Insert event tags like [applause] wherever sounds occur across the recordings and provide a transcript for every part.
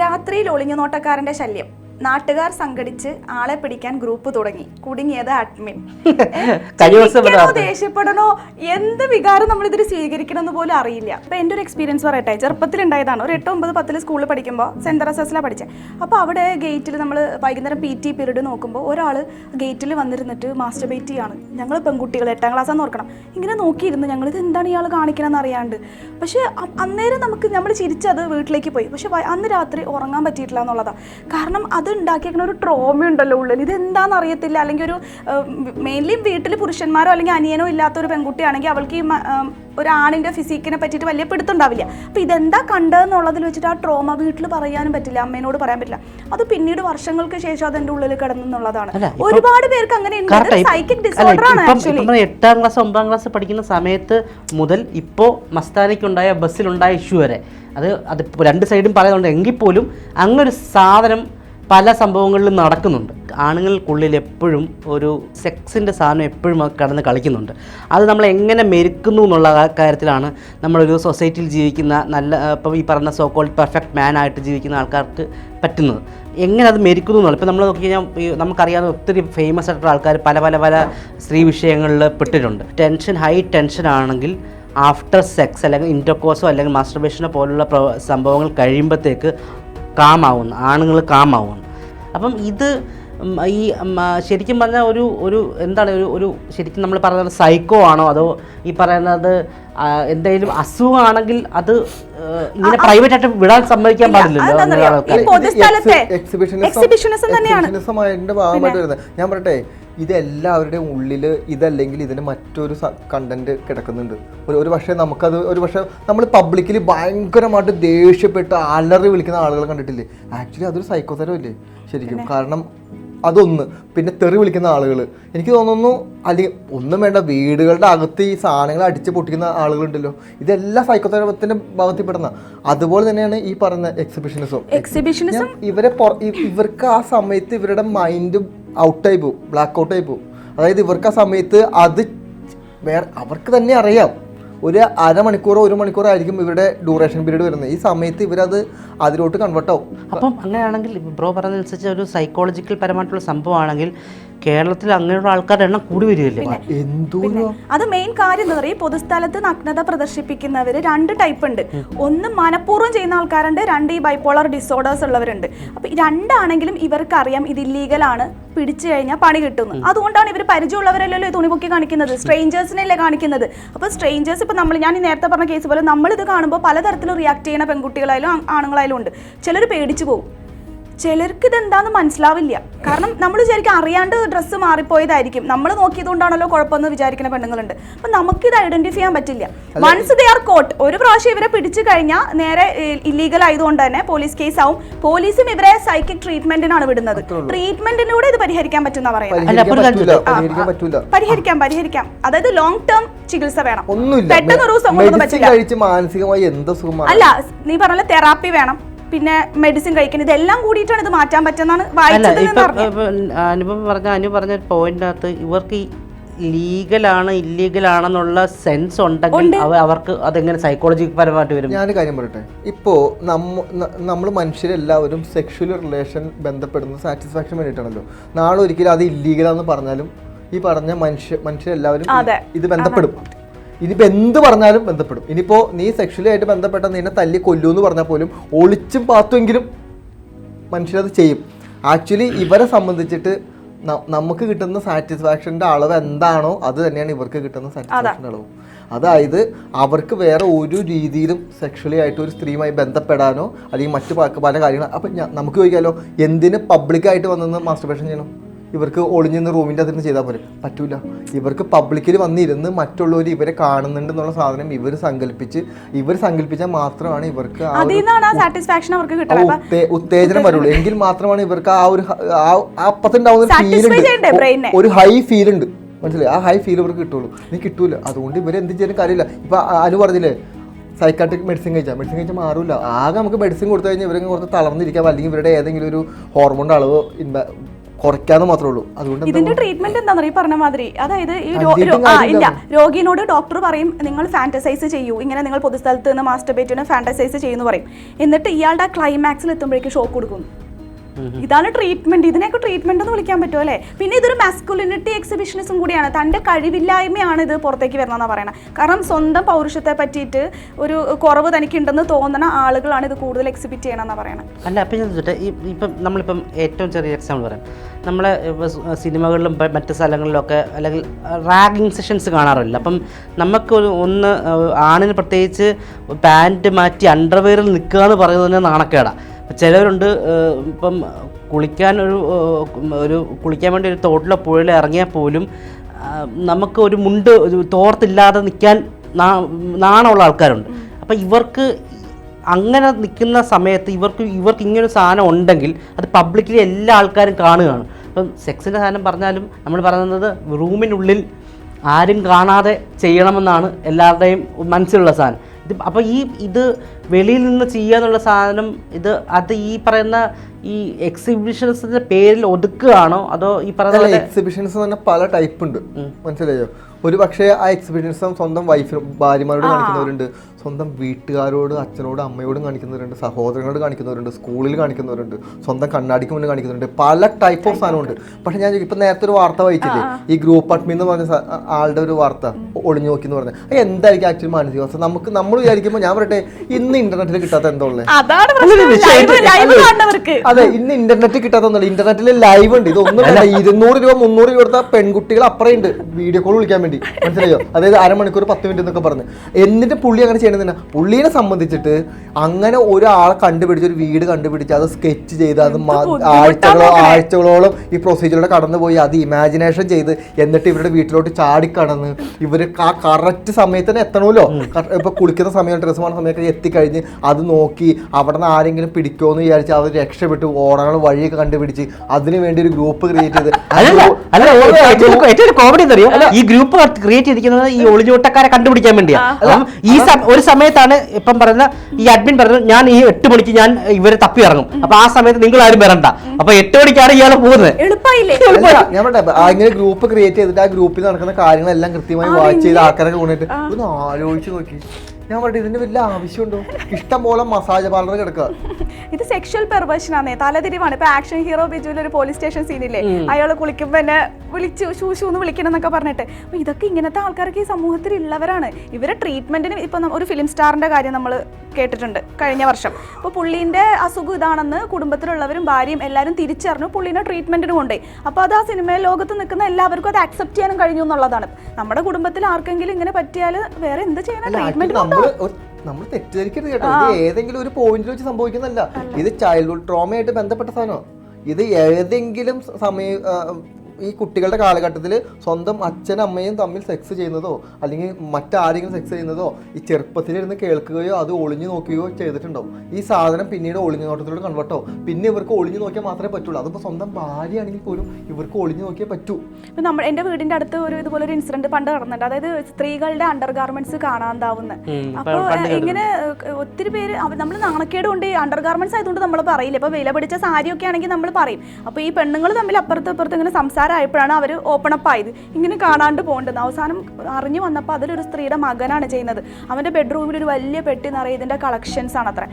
രാത്രിയിൽ ഒളിഞ്ഞു നോട്ടക്കാരന്റെ ശല്യം. നാട്ടുകാർ സംഘടിച്ച് ആളെ പിടിക്കാൻ ഗ്രൂപ്പ് തുടങ്ങി. കുടുങ്ങിയത് അഡ്മിൻ. [laughs] ദേഷ്യപ്പെടണോ? എന്ത് വികാരം നമ്മൾ ഇതിൽ സ്വീകരിക്കണം എന്ന് പോലും അറിയില്ല. അപ്പൊ എന്റെ ഒരു എക്സ്പീരിയൻസ് പറയട്ടെ. ചെറുപ്പത്തിൽ ഉണ്ടായതാണ് ഒരു എട്ട് ഒമ്പത് പത്തിൽ സ്കൂളിൽ പഠിക്കുമ്പോൾ സെന്റ് തെറസസിലാണ് പഠിച്ചത് അപ്പോൾ അവിടെ ഗേറ്റിൽ നമ്മൾ വൈകുന്നേരം പി ടി പീരീഡ് നോക്കുമ്പോൾ ഒരാൾ ഗേറ്റിൽ വന്നിരുന്നിട്ട് മാസ്റ്റർ ബേറ്റ് ചെയ്യാണ്. ഞങ്ങൾ പെൺകുട്ടികൾ എട്ടാം ക്ലാസ്സാന്ന് ഓർക്കണം. ഇങ്ങനെ നോക്കിയിരുന്നു ഞങ്ങൾ ഇത് എന്താണ് ഇയാൾ കാണിക്കണമെന്ന് അറിയാണ്ട്. പക്ഷേ അന്നേരം നമുക്ക് നമ്മൾ ചിരിച്ചത് വീട്ടിലേക്ക് പോയി. പക്ഷെ അന്ന് രാത്രി ഉറങ്ങാൻ പറ്റിയിട്ടില്ല എന്നുള്ളതാണ് കാരണം അത് ഒരു ട്രോമ ഉണ്ടല്ലോ ഉള്ളിൽ ഇത് എന്താണെന്ന് അറിയത്തില്ല അല്ലെങ്കിൽ ഒരു മെയിൻലി വീട്ടിൽ പുരുഷന്മാരോ അല്ലെങ്കിൽ അനിയനോ ഇല്ലാത്ത ഒരു പെൺകുട്ടിയാണെങ്കിൽ അവൾക്ക് ഈ ഒരു ആണിന്റെ ഫിസിക്കിനെ പറ്റിയിട്ട് വലിയ പിടുത്തുണ്ടാവില്ല അപ്പം ഇതെന്താ കണ്ടതെന്നുള്ളതിൽ വെച്ചിട്ട് ആ ട്രോമ വീട്ടിൽ പറയാനും പറ്റില്ല. അമ്മേനോട് പറയാൻ പറ്റില്ല. അത് പിന്നീട് വർഷങ്ങൾക്ക് ശേഷം അതെന്റെ ഉള്ളിൽ കിടന്നുള്ളതാണ് ഒരുപാട് പേർക്ക് അങ്ങനെ സൈക്കിക് ഡിസോർഡർ ആണ് എട്ടാം ക്ലാസ് ഒമ്പതാം ക്ലാസ് പഠിക്കുന്ന സമയത്ത് മുതൽ ഇപ്പോൾ മസ്താനയ്ക്കുണ്ടായ ബസ്സിലുണ്ടായ ഇഷ്യൂ വരെ. അത് അത് രണ്ട് സൈഡും പറയുന്നുണ്ട്. എങ്കിൽ പോലും അങ്ങനൊരു സാധനം പല സംഭവങ്ങളിലും നടക്കുന്നുണ്ട്. ആണുങ്ങൾക്കുള്ളിൽ എപ്പോഴും ഒരു സെക്സിന്റെ സാധനം എപ്പോഴും കടന്ന് കളിക്കുന്നുണ്ട്. അത് നമ്മൾ എങ്ങനെ മെരുക്കുന്നു എന്നുള്ള കാര്യത്തിലാണ് നമ്മളൊരു സൊസൈറ്റിയിൽ ജീവിക്കുന്ന നല്ല ഇപ്പം ഈ പറഞ്ഞ സോ കോൾഡ് പെർഫെക്റ്റ് മാൻ ആയിട്ട് ജീവിക്കുന്ന ആൾക്കാർക്ക് പറ്റുന്നത്. എങ്ങനെ അത് മെരിക്കുന്നു എന്നുള്ള ഇപ്പം നമ്മൾ നോക്കി കഴിഞ്ഞാൽ ഈ നമുക്കറിയാവുന്ന ഒത്തിരി ഫേമസ് ആയിട്ടുള്ള ആൾക്കാർ പല പല പല സ്ത്രീ വിഷയങ്ങളിൽ പെട്ടിട്ടുണ്ട്. ടെൻഷൻ ഹൈ ടെൻഷൻ ആണെങ്കിൽ ആഫ്റ്റർ സെക്സ് അല്ലെങ്കിൽ ഇന്റർകോഴ്സോ അല്ലെങ്കിൽ മാസ്റ്റർബേഷനോ പോലുള്ള സംഭവങ്ങൾ കഴിയുമ്പോഴത്തേക്ക് കാമാവുന്നു ആണുങ്ങൾ കാമാവുന്നു. അപ്പം ഇത് ഈ ശരിക്കും പറഞ്ഞാൽ ഒരു ഒരു എന്താണ് ഒരു ഒരു ശരിക്കും നമ്മൾ പറയുന്നത് സൈക്കോ ആണോ? അതോ ഈ പറയുന്നത് എന്തെങ്കിലും അസുഖമാണെങ്കിൽ അത് ഇങ്ങനെ പ്രൈവറ്റ് ആയിട്ട് വിടാൻ സമ്മതിക്കാൻ പാടില്ലല്ലോ എക്സിബിഷനിസം തന്നെയാണ്. ഞാൻ പറയട്ടെ ഇത് എല്ലാവരുടെയും ഉള്ളിൽ ഇതല്ലെങ്കിൽ ഇതിന് മറ്റൊരു കണ്ടന്റ് കിടക്കുന്നുണ്ട്. ഒരു ഒരു പക്ഷേ നമുക്കത് ഒരു പക്ഷേ നമ്മൾ പബ്ലിക്കിൽ ഭയങ്കരമായിട്ട് ദേഷ്യപ്പെട്ട് അലറി വിളിക്കുന്ന ആളുകൾ കണ്ടിട്ടില്ലേ? ആക്ച്വലി അതൊരു സൈക്കോതരമല്ലേ ശരിക്കും. കാരണം അതൊന്ന്. പിന്നെ തെറി വിളിക്കുന്ന ആളുകൾ എനിക്ക് തോന്നുന്നു അല്ലെങ്കിൽ ഒന്നും വേണ്ട. വീടുകളുടെ അകത്ത് ഈ സാധനങ്ങൾ അടിച്ച് പൊട്ടിക്കുന്ന ആളുകളുണ്ടല്ലോ. ഇതെല്ലാം സൈക്കോതെറപ്പത്തിന്റെ ഭാഗത്തിൽ പെടുന്ന. അതുപോലെ തന്നെയാണ് ഈ പറയുന്ന എക്സിബിഷനിസം എക്സിബിഷനിസം ഇവരെ ഇവർക്ക് ആ സമയത്ത് ഇവരുടെ മൈൻഡ് ഔട്ടായി പോവും ബ്ലാക്ക് ഔട്ടായി പോവും അതായത് ഇവർക്ക് ആ സമയത്ത് അത് വേറെ അവർക്ക് തന്നെ അറിയാം. ഒരു അരമണിക്കൂറോ ഒരു മണിക്കൂറോ ആയിരിക്കും ഇവരുടെ ഡ്യൂറേഷൻ പീരീഡ് വരുന്നത്. ഈ സമയത്ത് ഇവരത് അതിലോട്ട് കൺവേർട്ട് ആവും. അപ്പം അങ്ങനെയാണെങ്കിൽ ബ്രോ പറഞ്ഞതനുസരിച്ച് ഒരു സൈക്കോളജിക്കൽ പരമായിട്ടുള്ള സംഭവമാണെങ്കിൽ കേരളത്തിൽ അങ്ങനെയുള്ള ആൾക്കാരുടെ എണ്ണം കൂടി വരികയല്ലേ? എന്തോ അത് മെയിൻ കാര്യം എന്ന് പറയും പൊതുസ്ഥലത്ത് നഗ്നത പ്രദർശിപ്പിക്കുന്നവർ രണ്ട് ടൈപ്പ് ഉണ്ട്. ഒന്ന് മനഃപൂർവം ചെയ്യുന്ന ആൾക്കാരുണ്ട് രണ്ട് ഈ ബൈപ്പോളർ ഡിസോർഡേഴ്സ് ഉള്ളവരുണ്ട്. അപ്പൊ രണ്ടാണെങ്കിലും ഇവർക്ക് അറിയാം ഇത് ഇല്ലീഗലാണ് പിടിച്ചു കഴിഞ്ഞാൽ പണി കിട്ടുന്നു അതുകൊണ്ടാണ് ഇവർ പരിചയമുള്ളവരല്ലല്ലോ തുണി പൊക്കി കാണിക്കുന്നത് സ്ട്രേഞ്ചേഴ്സിനല്ലേ കാണിക്കുന്നത്. അപ്പോൾ സ്ട്രേഞ്ചേഴ്സ് ഇപ്പൊ നമ്മൾ ഞാൻ ഈ നേരത്തെ പറഞ്ഞ കേസ് പോലെ നമ്മൾ ഇത് കാണുമ്പോൾ പലതരത്തിലും റിയാക്ട് ചെയ്യുന്ന പെൺകുട്ടികളായാലും ആണുങ്ങളായാലും ഉണ്ട്. ചിലർ പേടിച്ചു പോകും ചിലർക്ക് ഇതെന്താന്ന് മനസ്സിലാവില്ല. കാരണം നമ്മൾ ശരിക്കും അറിയാണ്ട് ഡ്രസ്സ് മാറിപ്പോയതായിരിക്കും. നമ്മൾ നോക്കിയതുകൊണ്ടാണല്ലോ കുഴപ്പമെന്ന് വിചാരിക്കുന്ന പെണ്ണുങ്ങളുണ്ട്. അപ്പൊ നമുക്കിത് ഐഡന്റിഫൈ ചെയ്യാൻ പറ്റില്ല. വൺസ് ദേ ആർ കോട്ട് ഒരു പ്രാവശ്യം ഇവരെ പിടിച്ചു കഴിഞ്ഞാൽ നേരെ ഇല്ലീഗൽ ആയതുകൊണ്ട് തന്നെ പോലീസ് കേസ് ആവും. പോലീസും ഇവരെ സൈക്കിക് ട്രീറ്റ്മെന്റിനാണ് വിടുന്നത്. ട്രീറ്റ്മെന്റിലൂടെ ഇത് പരിഹരിക്കാൻ പറ്റുന്ന പറയുന്നത് പരിഹരിക്കാം പരിഹരിക്കാം. അതായത് ലോങ് ടേം ചികിത്സ വേണം. ഒന്നുമില്ല. പെട്ടെന്ന് ഒരു ദിവസം കൊണ്ടൊന്നും പറ്റില്ല. അല്ല നീ പറഞ്ഞ തെറാപ്പി വേണം. പിന്നെ മെഡിസിൻ കഴിക്കുന്നത് ഇതെല്ലാം കൂടിയിട്ടാണ് ഇത് മാറ്റാൻ പറ്റുന്നതാണ് അനുപം പറഞ്ഞ അനു പറഞ്ഞ ഒരു പോയിന്റിനകത്ത് ഇവർക്ക് ലീഗലാണ് ഇല്ലീഗൽ ആണെന്നുള്ള സെൻസ് ഉണ്ടെങ്കിൽ അവർക്ക് അതെങ്ങനെ സൈക്കോളജി പരമായിട്ട് വരും? ഞാൻ കാര്യം പറയട്ടെ. ഇപ്പോൾ നമ്മ നമ്മൾ മനുഷ്യരെല്ലാവരും സെക്ഷൽ റിലേഷൻ ബന്ധപ്പെടുന്ന സാറ്റിസ്ഫാക്ഷൻ വേണ്ടിയിട്ടാണല്ലോ. നാളെ ഒരിക്കലും അത് ഇല്ലീഗലാന്ന് പറഞ്ഞാലും ഈ പറഞ്ഞ മനുഷ്യ മനുഷ്യരെല്ലാവരും ഇത് ബന്ധപ്പെടും. ഇനിയിപ്പോൾ എന്ത് പറഞ്ഞാലും ബന്ധപ്പെടും. ഇനിയിപ്പോൾ നീ സെക്ഷലി ആയിട്ട് ബന്ധപ്പെട്ട നിന്നെ തല്ലി കൊല്ലൂ എന്ന് പറഞ്ഞാൽ പോലും ഒളിച്ചും പാത്തുമെങ്കിലും മനുഷ്യരത് ചെയ്യും. ആക്ച്വലി ഇവരെ സംബന്ധിച്ചിട്ട് നമുക്ക് കിട്ടുന്ന സാറ്റിസ്ഫാക്ഷന്റെ അളവ് എന്താണോ അത് തന്നെയാണ് ഇവർക്ക് കിട്ടുന്ന സാറ്റിസ്ഫാക്ഷന്റെ അളവ്. അതായത് അവർക്ക് വേറെ ഒരു രീതിയിലും സെക്ഷലി ആയിട്ട് ഒരു സ്ത്രീയുമായി ബന്ധപ്പെടാനോ അല്ലെങ്കിൽ മറ്റു പല കാര്യങ്ങളും അപ്പം നമുക്ക് ചോദിക്കാമല്ലോ എന്തിന് പബ്ലിക്കായിട്ട് വന്നെന്ന് മാസ്റ്റർബേഷൻ ചെയ്യണം? ഇവർക്ക് ഒളിഞ്ഞിരുന്ന റൂമിന്റെ അതിന് ചെയ്താൽ പോരെ. പറ്റൂല. ഇവർക്ക് പബ്ലിക്കിൽ വന്നിരുന്ന് മറ്റുള്ളവർ ഇവരെ കാണുന്നുണ്ട് എന്നുള്ള സാധനം ഇവർ സങ്കല്പിച്ച് ഇവർ സങ്കല്പിച്ചാൽ മാത്രമാണ് ഇവർക്ക് ഉത്തേജനം വരുള്ളൂ. എങ്കിൽ മാത്രമാണ് ഇവർക്ക് ആ ഒരു അപ്പത്തുണ്ടാവുന്ന ഫീൽ ഒരു ഹൈ ഫീൽ ഉണ്ട്. മനസ്സിലായി? ആ ഹൈ ഫീൽ ഇവർക്ക് കിട്ടുള്ളൂ. നീ കിട്ടൂല. അതുകൊണ്ട് ഇവർ എന്ത് ചെയ്യാനും കാര്യമില്ല. ഇപ്പൊ അനു പറഞ്ഞില്ലേ? സൈക്കാട്രിക് മെഡിസിൻ കഴിച്ചാൽ മെഡിസിൻ കഴിച്ചാൽ മാറില്ല ആകെ നമുക്ക് മെഡിസിൻ കൊടുത്തു കഴിഞ്ഞാൽ ഇവരെ കുറച്ച് തളർന്നിരിക്കാം. അല്ലെങ്കിൽ ഇവരുടെ ഏതെങ്കിലും ഒരു ഹോർമോണിന്റെ അളവ് കുറയ്ക്കാന്ന് മാത്രമേ ഉള്ളൂ. അതുകൊണ്ട് ഇതിന്റെ ട്രീറ്റ്മെന്റ് എന്താണെന്ന് അറിയാം പറഞ്ഞ മാതിരി. അതായത് ഈ രോ- രോ- ആ ഇല്ല. രോഗിനോട് ഡോക്ടർ പറയും നിങ്ങൾ ഫാന്റസൈസ് ചെയ്യൂ. ഇങ്ങനെ നിങ്ങൾ പൊതുസ്ഥലത്ത് നിന്ന് മാസ്റ്റർബേറ്റിന് ഫാന്റസൈസ് ചെയ്യുന്നു പറയും. എന്നിട്ട് ഇയാളുടെ ക്ലൈമാക്സിൽ എത്തുമ്പോഴേക്ക് ഷോക്ക് കൊടുക്കുന്നു ഇതാണ് ട്രീറ്റ്മെന്റ് ഇതിനെയൊക്കെ ട്രീറ്റ്മെന്റ് എന്ന് വിളിക്കാൻ പറ്റുമോ അല്ലേ? പിന്നെ ഇതൊരു മാസ്കുലിനിറ്റി എക്സിബിഷനിസം കൂടിയാണ്. തന്റെ കഴിവില്ലായ്മയാണ് ഇത് പുറത്തേക്ക് വരണമെന്നാണ് പറയണത് കാരണം സ്വന്തം പൗരുഷത്തെ പറ്റിയിട്ട് ഒരു കുറവ് തനിക്കുണ്ടെന്ന് തോന്നുന്ന ആളുകളാണ് ഇത് കൂടുതൽ എക്സിബിറ്റ് ചെയ്യണമെന്നാണ് പറയണത് അല്ല അപ്പം ഞാൻ ചോദിച്ചോട്ടെ ഇപ്പം നമ്മളിപ്പം ഏറ്റവും ചെറിയ എക്സാമ്പിൾ പറയാം. നമ്മളെ സിനിമകളിലും മറ്റു സ്ഥലങ്ങളിലൊക്കെ അല്ലെങ്കിൽ റാഗിങ് സെഷൻസ് കാണാറില്ല. അപ്പം നമുക്കൊരു ഒന്ന് ആണിന് പ്രത്യേകിച്ച് പാന്റ് മാറ്റി അണ്ടർവെയറിൽ നിൽക്കുക എന്ന് പറയുന്നത് തന്നെ നാണക്കേടാണ് ചിലവരുണ്ട് ഇപ്പം കുളിക്കാൻ ഒരു ഒരു കുളിക്കാൻ വേണ്ടി ഒരു തോട്ടിലോ പുഴയിലോ ഇറങ്ങിയാൽ പോലും നമുക്ക് ഒരു മുണ്ട് തോർത്തില്ലാതെ നിൽക്കാൻ നാണമുള്ള ആൾക്കാരുണ്ട്. അപ്പം ഇവർക്ക് അങ്ങനെ നിൽക്കുന്ന സമയത്ത് ഇവർക്ക് ഇവർക്ക് ഇങ്ങനൊരു സാധനം ഉണ്ടെങ്കിൽ അത് പബ്ലിക്കിലെ എല്ലാ ആൾക്കാരും കാണുകയാണ്. ഇപ്പം സെക്സിന്റെ സാധനം പറഞ്ഞാലും നമ്മൾ പറയുന്നത് റൂമിനുള്ളിൽ ആരും കാണാതെ ചെയ്യണമെന്നാണ് എല്ലാവരുടെയും മനസ്സിലുള്ള സാധനം. ഇത് അപ്പോൾ ഈ ഇത് വെളിയിൽ നിന്ന് ചെയ്യുക എന്നുള്ള സാധനം ഇത് അത് ഈ പറയുന്ന ഈ എക്സിബിഷൻസിന്റെ പേരിൽ ഒതുക്കുകയാണോ? അതോ ഈ പറയുന്ന എക്സിബിഷൻസ് തന്നെ പല ടൈപ്പ് ഉണ്ട്. മനസ്സിലായോ? ഒരു പക്ഷേ ആ എക്സിബിഷൻസ് സ്വന്തം വൈഫിനും ഭാര്യമാരോട് കാണിക്കുന്നവരുണ്ട്. സ്വന്തം വീട്ടുകാരോട് അച്ഛനോട് അമ്മയോടും കാണിക്കുന്നവരുണ്ട്. സഹോദരങ്ങളോട് കാണിക്കുന്നവരുണ്ട്. സ്കൂളിൽ കാണിക്കുന്നവരുണ്ട്. സ്വന്തം കണ്ണാടിക്ക് മുന്നിൽ കാണിക്കുന്നുണ്ട് പല ടൈപ്പ് ഓഫ് സാധനമുണ്ട്. പക്ഷെ ഞാൻ ഇപ്പം നേരത്തെ ഒരു വാർത്ത വായിച്ചില്ലേ? ഈ ഗ്രൂപ്പ് അഡ്മിൻ എന്ന് പറഞ്ഞ ആളുടെ ഒരു വാർത്ത ഒളിഞ്ഞു നോക്കി എന്ന് പറഞ്ഞത് അത് എന്തായിരിക്കും ആക്ച്വലി മാനസികാവസ്ഥ? നമുക്ക് നമ്മൾ വിചാരിക്കുമ്പോൾ ഞാൻ പറയട്ടെ ഇന്ന് ഇന്റർനെറ്റിൽ കിട്ടാത്ത എന്തോ അതാണ് പ്രശ്നം. ലൈവ് ലൈവ് അതെ ഇന്ന് ഇന്റർനെറ്റ് കിട്ടാത്ത കിട്ടാത്തൊന്നുമില്ല ഇന്റർനെറ്റിൽ ലൈവ് ഉണ്ട്. ഇതൊന്നും വേണ്ട. ഇരുന്നൂറ് രൂപ മുന്നൂറ് രൂപ കൊടുത്ത പെൺകുട്ടികൾ അപ്പുറം ഉണ്ട്. വീഡിയോ കോൾ വിളിക്കാൻ വേണ്ടി. മനസ്സിലായോ? അതായത് അരമണിക്കൂർ പത്ത് മിനിറ്റ് എന്നൊക്കെ പറഞ്ഞ്. എന്നിട്ട് പുള്ളി അങ്ങനെ ചെയ്യണമെന്നില്ല. പുള്ളീനെ സംബന്ധിച്ചിട്ട് അങ്ങനെ ഒരാളെ കണ്ടുപിടിച്ച് ഒരു വീട് കണ്ടുപിടിച്ച് അത് സ്കെച്ച് ചെയ്ത് അത് ആഴ്ചകളോ ആഴ്ചകളോളം ഈ പ്രൊസീജിയറിലൂടെ കടന്നുപോയി. അത് ഇമാജിനേഷൻ ചെയ്ത് എന്നിട്ട് ഇവരുടെ വീട്ടിലോട്ട് ചാടിക്കടന്ന് ഇവർ ആ കറക്റ്റ് സമയത്ത് തന്നെ എത്തണമല്ലോ. ഇപ്പൊ കുളിക്കുന്ന സമയം ഡ്രസ്സ് മാറുന്ന സമയമൊക്കെ എത്തിക്കഴിഞ്ഞ് അത് നോക്കി അവിടെ നിന്ന് ആരെങ്കിലും പിടിക്കുമോ എന്ന് വിചാരിച്ച് അവർ രക്ഷപ്പെട്ട്. ഓടങ്ങൾ വഴിയൊക്കെ കണ്ടുപിടിച്ച് അതിനു വേണ്ടി ഒരു ഗ്രൂപ്പ് ക്രിയേറ്റ് ചെയ്ത്. ഏറ്റവും കോമഡി ഈ ഗ്രൂപ്പ് ക്രിയേറ്റ് ചെയ്തിരിക്കുന്നത് ഈ ഒളിഞ്ഞോട്ടക്കാരെ കണ്ടുപിടിക്കാൻ വേണ്ടിയാണ് ഈ ഒരു സമയത്താണ് ഇപ്പം പറയുന്ന ഈ അഡ്മിൻ പറയുന്നത് ഞാൻ ഈ എട്ട് മണിക്ക് ഞാൻ ഇവരെ തപ്പി ഇറങ്ങും. അപ്പൊ ആ സമയത്ത് നിങ്ങൾ ആരും വരണ്ട. അപ്പൊ എട്ട് മണിക്കാണ് ഇയാളെ പോകുന്നത്. ഞാൻ ഇങ്ങനെ ഗ്രൂപ്പ് ക്രിയേറ്റ് ചെയ്തിട്ട് ആ ഗ്രൂപ്പിൽ നടക്കുന്ന കാര്യങ്ങളെല്ലാം കൃത്യമായി വാച്ച് ചെയ്ത് ആൾക്കാരൊക്കെ കൊണ്ടിട്ട് ഒന്ന് ആലോചിച്ച് നോക്കി. ഞാൻ പറഞ്ഞിട്ട് ഇതിന്റെ വലിയ ആവശ്യമുണ്ടോ? ഇഷ്ടം പോലെ മസാജ് പാർലർ കിടക്കുക. ഇത് സെക്ഷൽ പെർവേഷൻ ആണേ തലതിരിവാണ്. ഇപ്പൊ ആക്ഷൻ ഹീറോ ബിജുവിൽ ഒരു പോലീസ് സ്റ്റേഷൻ സീനില്ലേ അയാൾ കുളിക്കുമ്പോ എന്നെ വിളിച്ചു ഷൂഷു എന്ന് വിളിക്കണം എന്നൊക്കെ പറഞ്ഞിട്ട്. അപ്പൊ ഇതൊക്കെ ഇങ്ങനത്തെ ആൾക്കാർക്ക് ഈ സമൂഹത്തിൽ ഉള്ളവരാണ് ഇവരെ ട്രീറ്റ്മെന്റിന് ഇപ്പൊ ഒരു ഫിലിം സ്റ്റാറിന്റെ കാര്യം നമ്മൾ കേട്ടിട്ടുണ്ട് കഴിഞ്ഞ വർഷം. അപ്പോൾ പുള്ളീന്റെ അസുഖം ഇതാണെന്ന് കുടുംബത്തിലുള്ളവരും ഭാര്യയും എല്ലാവരും തിരിച്ചറിഞ്ഞു പുള്ളീനെ ട്രീറ്റ്മെന്റിന് കൊണ്ടുപോയി. അപ്പോൾ അത് ആ സിനിമ ലോകത്ത് നിൽക്കുന്ന എല്ലാവർക്കും അത് അക്സെപ്റ്റ് ചെയ്യാനും കഴിഞ്ഞു എന്നുള്ളതാണ്. നമ്മുടെ കുടുംബത്തിൽ ആർക്കെങ്കിലും ഇങ്ങനെ പറ്റിയാൽ വേറെ എന്ത് ചെയ്യണം അല്ല നമ്മൾ തെറ്റിദ്ധരിക്കരുത് കേട്ടോ. ഇത് ഏതെങ്കിലും ഒരു പോയിന്റിൽ വെച്ച് സംഭവിക്കുന്നല്ല ഇത് ചൈൽഡ്ഹുഡ് ട്രോമയായിട്ട് ബന്ധപ്പെട്ട സാധനമാണ്. ഇത് ഏതെങ്കിലും സമയം ഈ കുട്ടികളുടെ കാലഘട്ടത്തിൽ സ്വന്തം അച്ഛനും അമ്മയും തമ്മിൽ സെക്സ് ചെയ്യുന്നതോ അല്ലെങ്കിൽ മറ്റാരെങ്കിലും സെക്സ് ചെയ്യുന്നതോ ഈ ചെറുപ്പത്തിലിരുന്ന് കേൾക്കുകയോ അത് ഒളിഞ്ഞു നോക്കുകയോ ചെയ്തിട്ടുണ്ടാവും. ഈ സാധനം പിന്നീട് ഒളിഞ്ഞു നോട്ടത്തിലൂടെ കൺവേർട്ടോ പിന്നെ ഇവർക്ക് ഒളിഞ്ഞു നോക്കിയാൽ മാത്രമേ പറ്റുള്ളൂ. അതിപ്പോൾ സ്വന്തം ഭാര്യയാണെങ്കിൽ പോലും ഇവർക്ക് ഒളിഞ്ഞു നോക്കിയേ പറ്റൂ. ഇപ്പം നമ്മൾ എന്റെ വീടിന്റെ അടുത്ത് ഒരു ഇതുപോലെ ഒരു ഇൻസിഡന്റ് പണ്ട് നടന്നിട്ടുണ്ട്. അതായത് സ്ത്രീകളുടെ അണ്ടർ ഗാർമെന്റ്സ് കാണാതാവുന്ന അപ്പോൾ ഇങ്ങനെ ഒത്തിരി പേര് നമ്മൾ നാണക്കേട് കൊണ്ട് അണ്ടർ ഗാർമെന്റ്സ് ആയതുകൊണ്ട് നമ്മൾ പറയില്ല. ഇപ്പോൾ വില പിടിച്ച സാരിയൊക്കെ ആണെങ്കിൽ നമ്മൾ പറയും. അപ്പോൾ ഈ പെണ്ണുങ്ങൾ തമ്മിൽ അപ്പുറത്ത് അപ്പുറത്ത് ഇങ്ങനെ സംസാരമായപ്പോഴാണ് അവർ ഓപ്പൺ അപ്പ് ആയത്. ഇങ്ങനെ കാണാണ്ട് പോകേണ്ടത്. അവസാനം അറിഞ്ഞു വന്നപ്പോൾ അതിലൊരു സ്ത്രീയുടെ മകനാണ് ചെയ്യുന്നത്. അവന്റെ ബെഡ്റൂമിൽ ഒരു വലിയ പെട്ടി നിറയെ ഇതിന്റെ കളക്ഷൻസ് ആണ് അത്ര.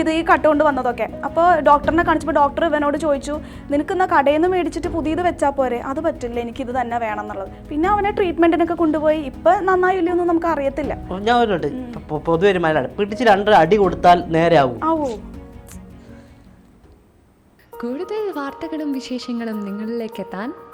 ഇത് ഈ കട്ടുകൊണ്ട് വന്നതൊക്കെ. അപ്പോൾ ഡോക്ടറിനെ കാണിച്ചപ്പോൾ ഡോക്ടർ ഇവനോട് ചോദിച്ചു നിനക്ക് നിനക്കുന്ന കടയിൽ നിന്ന് മേടിച്ചിട്ട് പുതിയത് വെച്ചാൽ പോരെ? അത് പറ്റില്ല എനിക്ക് ഇത് തന്നെ വേണം എന്നുള്ളത്. പിന്നെ അവനെ ട്രീറ്റ്മെന്റിനൊക്കെ കൊണ്ടുപോയി. ഇപ്പൊ നന്നായില്ലോ എന്ന് നമുക്ക് അറിയത്തില്ല. ഞാൻ പൊതുവെ മലയാളം പിടിച്ച് അടി കൊടുത്താൽ നേരെ ആവും ആവോ കൂടുതൽ വാർത്തകളും വിശേഷങ്ങളും നിങ്ങളിലേക്ക് എത്താൻ